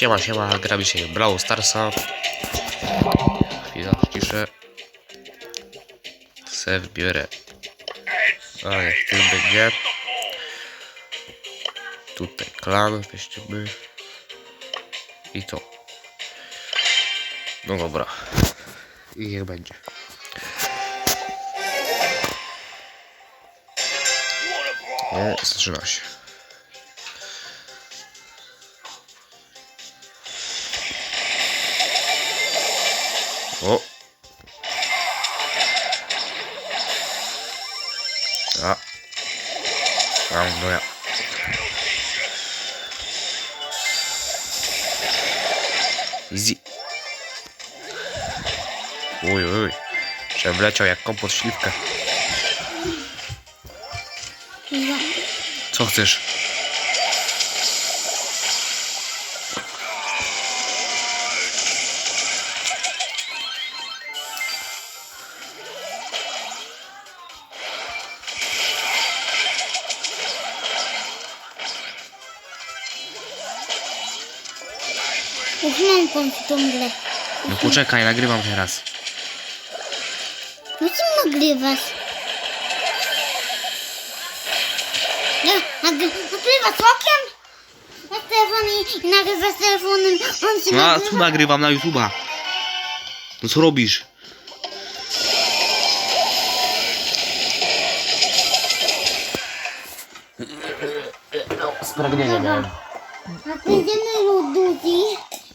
Siema, siema, gramy się Brawl Starsa. Chwila, ciszę. Se wbiorę. A jak tu będzie. Tutaj klan weźmiemy. I to. No dobra. I niech będzie. O, zaczyna się. O! A. A, no ja. Easy. Uj, uj, wleciał jak kompot śliwkę. Co chcesz? Tą grę. No poczekaj, nagrywam teraz. No co nagrywasz? Nie, nagry nagrywasz okiem? Na telefonie i nagrywasz telefonem. On się No a nagrywa. tu nagrywam na YouTube'a. No co robisz? Spragnienie miałem. Jak będziemy luduzi,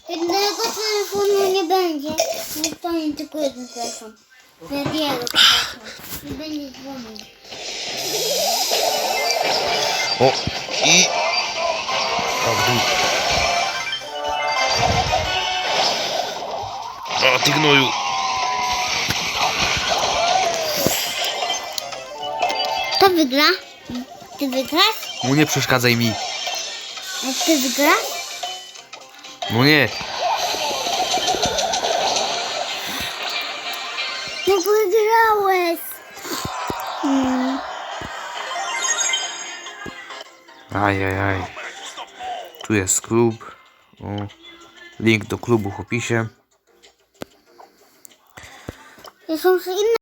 jednego telefonu nie będzie. Nie stanie tylko jeden telefon. Wiele telefon. I będzie dzwonił. O! I... O, ty gnoju! Kto wygra? Ty wygrasz? No nie przeszkadzaj mi. A ty wygrasz? No nie. No wygrałeś! Hmm. Ajajaj. Tu jest klub. O. Link do klubu w opisie. Inne